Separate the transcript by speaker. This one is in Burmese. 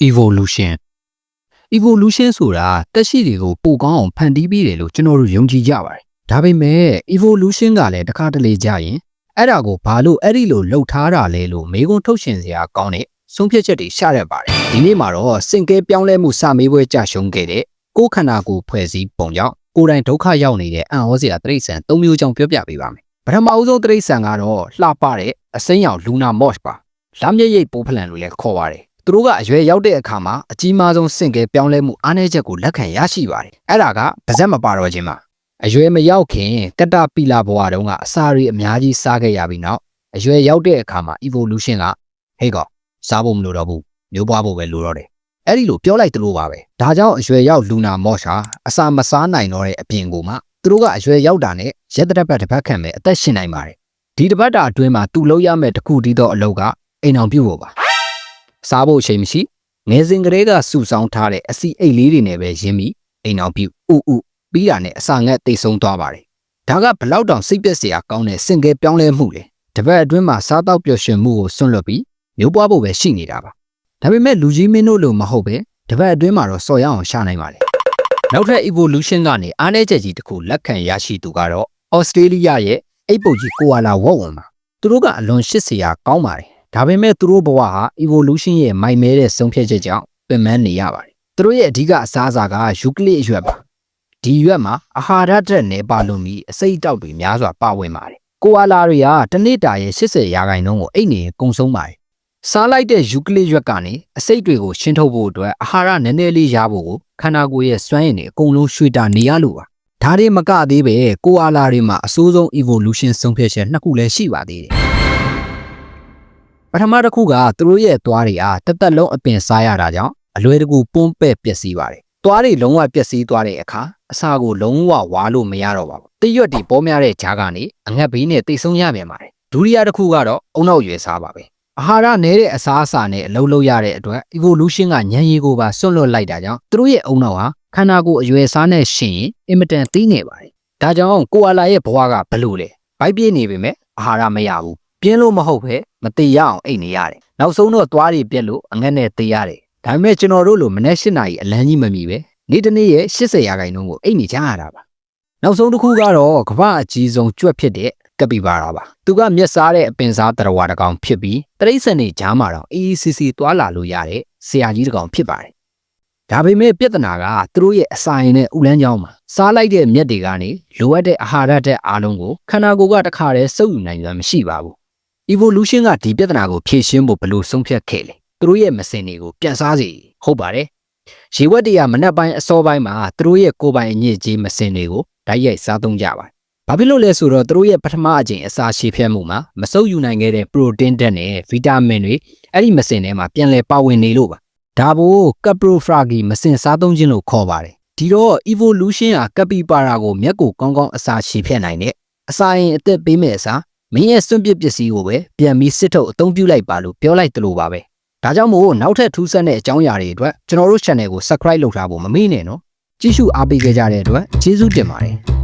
Speaker 1: evolution evolution ဆိုတာတက်ရှိတွေကိုပိုကောင်းအောင်ဖန်တီးပြီးတယ်လို့ကျွန်တော်တို့ယုံကြည်ကြပါတယ်ဒါပေမဲ့ evolution ကလည်းတစ်ခါတလေကြာရင်အဲ့ဒါကိုဘာလို့အဲ့ဒီလိုလှုပ်ထားတာလဲလို့မေးခွန်းထုတ်ရှင်စရာကောင်းတဲ့ဆုံးဖြတ်ချက်တွေရှာရပါတယ်ဒီနေ့မှာတော့စင်ကဲပြောင်းလဲမှုစာမေးပွဲကြရှုံးခဲ့တဲ့ကိုယ်ခန္ဓာကိုယ်ဖွဲ့စည်းပုံကြောင့်ကိုယ်တိုင်ဒုက္ခရောက်နေတဲ့အံ့ဩစရာတိရစ္ဆာန်၃မျိုးကြောင့်ပြောပြပေးပါမယ်ပထမအဦးဆုံးတိရစ္ဆာန်ကတော့လှပတဲ့အစိမ်းရောင်လူနာမော့ချ်ပါလမ်းမြရိပ်ပိုးဖလန်လို့လည်းခေါ်ပါတယ် သူတို့ကအရွယ်ရောက်တဲ့အခါမှာအကြီးမားဆုံးစင်ကဲပြောင်းလဲမှုအားနည်းချက်ကိုလက်ခံရရှိပါတယ်အဲ့ဒါကပါဇက်မပါတော့ခြင်းပါအရွယ်မရောက်ခင်ကတ္တပီလာဘဝတုန်းကအစာတွေအများကြီးစားခဲ့ရပြီးနောက်အရွယ်ရောက်တဲ့အခါမှာ evolution ကဟေးကောစားဖို့မလိုတော့ဘူးမျိုးပွားဖို့ပဲလိုတော့တယ်အဲ့ဒီလိုပြောလိုက်သလိုပါပဲဒါကြောင့်အရွယ်ရောက်လူနာမော့ရှာအစာမစားနိုင်တော့တဲ့အပြင်ကိုမှသူတို့ကအရွယ်ရောက်တာနဲ့ရက်တစ်ပတ်တစ်ပတ်ခန့်ပဲအသက်ရှင်နိုင်ပါတယ်ဒီတစ်ပတ်တာအတွင်းမှာသူလုပ်ရမယ့်တစ်ခုတည်းသောအလုပ်ကအိမ်အောင်ပြုတ်ဖို့ပါ စားဖို့အချိန်မရှိငယ်စဉ်ကလေးကစုဆောင်းထားတဲ့အစီအိတ်လေးတွေနဲ့ပဲရင်းပြီးအိမ်အောင်ပြုတ်ဥဥပြီးတာနဲ့အစာငတ်တိတ်ဆုံးသွားပါတယ်ဒါကဘလောက်တောင်စိတ်ပျက်စရာကောင်းတဲ့စင်ကဲပြောင်းလဲမှုလေတပတ်အတွင်းမှာစားတော့ပျော်ရွှင်မှုကိုစွန့်လွတ်ပြီးမျိုးပွားဖို့ပဲရှိနေတာပါဒါပေမဲ့လူကြီးမင်းတို့လိုမဟုတ်ပဲတပတ်အတွင်းမှာတော့စော်ရအောင်ရှာနိုင်ပါလေနောက်ထပ် evolution ကနေအားနည်းချက်ကြီးတစ်ခုလက်ခံရရှိသူကတော့ Australia ရဲ့အိတ်ပုတ်ကြီးကိုအာလာဝက်ဝင်ပါသူတို့ကအလွန်ရှစ်စရာကောင်းပါတယ် ဒါပေမဲ့သူတို့ဘဝဟာ evolution ရဲ့မိုင်မဲတဲ့ဆုံးဖြတ်ချက်ကြောင့်ပင်ပန်းနေရပါတယ်သူတို့ရဲ့အဓိကအစားအစာကယူကလစ်အရွက်ပါဒီရွက်မှာအာဟာရဓာတ်နဲ့ပါလွန်ပြီးအစိတ်အတောက်တွေများစွာပါဝင်ပါတယ်ကိုအာလာတွေကတစ်နေ့တာရဲ့80ရာခိုင်နှုန်းကိုအိတ်နေကုံဆုံးပါတယ်စားလိုက်တဲ့ယူကလစ်ရွက်ကနေအစိတ်တွေကိုရှင်းထုတ်ဖို့အတွက်အာဟာရနည်းနည်းလေးရဖို့ကိုခန္ဓာကိုယ်ရဲ့စွမ်းရည်တွေအကုန်လုံးရွှေ့တာနေရလို့ပါဒါတွေမကသေးပဲကိုအာလာတွေမှာအဆိုးဆုံး evolution ဆုံးဖြတ်ချက်နှစ်ခုလည်းရှိပါသေးတယ် ပထမတစ်ခုကသူတို့ရဲ့သွားတွေအားတက်တက်လုံးအပင်စားရတာကြောင့်အလွယ်တကူပွန်းပဲ့ပျက်စီးပါတယ်သွားတွေလုံးဝပျက်စီးသွားတဲ့အခါအစာကိုလုံးဝဝါလို့မရတော့ပါဘူးတရွတ်တွေပေါ်များတဲ့ဂျားကနေအငတ်ဘေးနဲ့တိတ်ဆုံးရပြန်ပါတယ်ဒုတိယတစ်ခုကတော့အုံနောက်ရွယ်စားပါပဲအာဟာရနည်းတဲ့အစားအစာနဲ့အလုံးလုံးရတဲ့အတွက် evolution ကညံရည်ကိုပါစွန့်လွတ်လိုက်တာကြောင့်သူတို့ရဲ့အုံနောက်ဟာခန္ဓာကိုယ်အရွယ်စားနဲ့ရှင်ရင်အင်မတန်သိနေပါတယ်ဒါကြောင့်ကိုအာလာရဲ့ဘဝကဘလို့လဲဘိုက်ပြည့်နေပေမဲ့အာဟာရမရဘူး ပြင်းလို့မဟုတ်ပဲမသေးရအောင်အိတ်နေရတယ်နောက်ဆုံးတော့သွားတွေပြက်လို့အငတ်နဲ့သေးရတယ်ဒါပေမဲ့ကျွန်တော်တို့လိုမနေ့၈နာရီအလန်းကြီးမမီပဲနေ့တစ်နေ့ရဲ့80ရာခိုင်နှုန်းကိုအိတ်နေကြရတာပါနောက်ဆုံးတစ်ခုကတော့ကမ္ဘာအကြီးဆုံးကြွက်ဖြစ်တဲ့ကပီပါရာပါသူကမျက်စားတဲ့အပင်စားတရဝါတစ်ကောင်ဖြစ်ပြီးတရိတ်ဆန်နေကြားမှာတော့ AECC တွာလာလို့ရတဲ့ဆရာကြီးတစ်ကောင်ဖြစ်ပါတယ်ဒါပေမဲ့ပြဿနာကသူတို့ရဲ့အစာရင်နဲ့ဥလန်းကြောင်းမှာစားလိုက်တဲ့မြက်တွေကနေလိုအပ်တဲ့အာဟာရဓာတ်အားလုံးကိုခန္ဓာကိုယ်ကတခါတည်းစုပ်ယူနိုင်စွမ်းမရှိပါဘူး evolution ကဒီပြဿနာကိုဖြေရှင်းဖို့ဘယ်လိုဆုံးဖြတ်ခဲ့လဲသူတို့ရဲ့မစင်တွေကိုပြန်စားစီဟုတ်ပါတယ်ရေဝက်တွေကမနက်ပိုင်းအစောပိုင်းမှာသူတို့ရဲ့ကိုယ်ပိုင်အညစ်အကြေးမစင်တွေကိုဓာတ်ရိုက်စားသုံးကြပါတယ်။ဘာဖြစ်လို့လဲဆိုတော့သူတို့ရဲ့ပထမအကြိမ်အစာရှည်ဖြတ်မှုမှာမဆုပ်ယူနိုင်ခဲ့တဲ့ပရိုတင်းဓာတ်နဲ့ဗီတာမင်တွေအဲ့ဒီမစင်ထဲမှာပြန်လည်ပါဝင်နေလို့ပါ။ဒါဘို့ကပရိုဖရာဂီမစင်စားသုံးခြင်းလို့ခေါ်ပါတယ်။ဒီတော့ evolution ဟာကပီပါရာကိုမျက်ကိုကောင်းကောင်းအစာရှည်ဖြတ်နိုင်တဲ့အစာရင်အသက်ပေးမဲ့အစား မင်းရဲ့စွန့်ပစ်ပစ္စည်းကိုပဲပြန်ပြီးစစ်ထုတ်အသုံးပြုလိုက်ပါလို့ပြောလိုက်တယ်လို့ပါပဲ။ဒါကြောင့်မို့နောက်ထပ်ထူးဆန်းတဲ့အကြောင်းအရာတွေအတွက်ကျွန်တော်တို့ channel ကို subscribe လုပ်ထားဖို့မမေ့နဲ့နော်။ကြည့်ရှုအားပေးကြတဲ့အတွက်ကျေးဇူးတင်ပါတယ်။